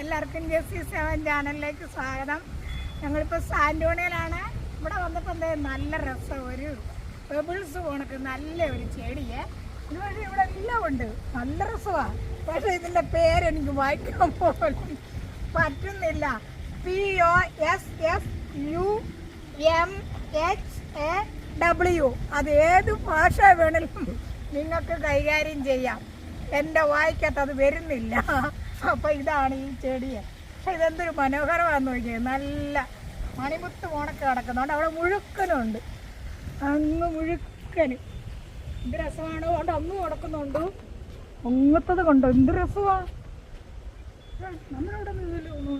എല്ലാവർക്കും Jessy seven ചാനലിലേക്ക് സ്വാഗതം. ഞങ്ങളിപ്പോൾ സാന്റോണിയിലാണ് ഇവിടെ വന്നപ്പോൾ എന്താ നല്ല രസം. ഒരു പെബിൾസ് പോണക്ക് നല്ല ഒരു ചെടിയെ. ഇതുവഴി ഇവിടെ എല്ലാം ഉണ്ട് നല്ല രസമാണ് പക്ഷേ ഇതിന്റെ പേരെനിക്ക് വായിക്കാൻ പോലും പറ്റുന്നില്ല. P O S S U M H A W അത് ഏത് ഭാഷ വേണമെങ്കിലും നിങ്ങൾക്ക് കൈകാര്യം ചെയ്യാം. എന്റെ വായിക്കത്ത് അത് വരുന്നില്ല. അപ്പോൾ ഇതാണ് ഈ ചെടിയെ. പക്ഷെ ഇതെന്തൊരു മനോഹരമാണെന്ന് നോക്കിയത് നല്ല മണിമുത്ത് ഉണക്ക് കിടക്കുന്നുണ്ട് അവിടെ മുഴുക്കനുണ്ട്. അങ്ങ് മുഴുക്കന്. എന്ത് രസമാണ്. അതുകൊണ്ട് അന്ന് കിടക്കുന്നുണ്ട് ഒങ്ങത്തത് കൊണ്ടോ? എന്ത് രസമാണ് നമ്മളവിടെ അവിടെ ഒന്നും